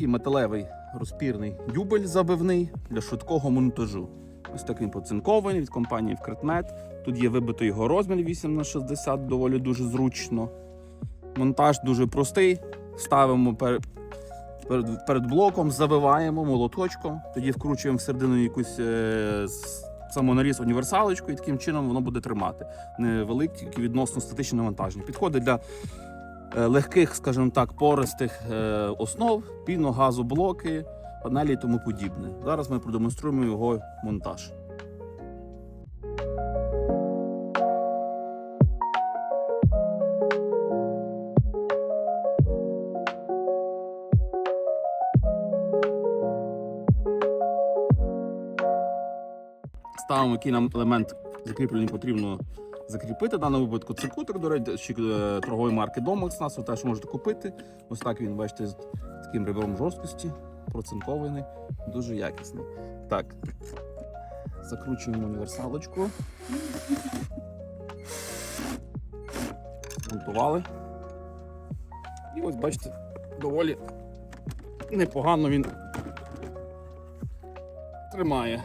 металевий розпірний дюбель забивний для швидкого монтажу. Ось так він поцинкований від компанії Вкритмет. Тут є вибитий його розмір 8 на 60 доволі дуже зручно. Монтаж дуже простий. Ставимо перед, перед, перед блоком, забиваємо молоточком, тоді вкручуємо всередину якусь е, самонаріз універсалочку, і таким чином воно буде тримати. Невеликі відносно статичне навантаження. Підходить для легких, скажімо так, пористих е, основ, піно-газоблоки, панелі і тому подібне. Зараз ми продемонструємо його монтаж. Ставимо, який нам елемент закріплений потрібно закріпити. В даному випадку це кутер, до речі, е, торгової марки Domex нас теж можете купити. Ось так він, бачите, з таким ребром жорсткості, процинкований, дуже якісний. Так, закручуємо універсалочку. Змонтували. І ось бачите, доволі непогано він тримає.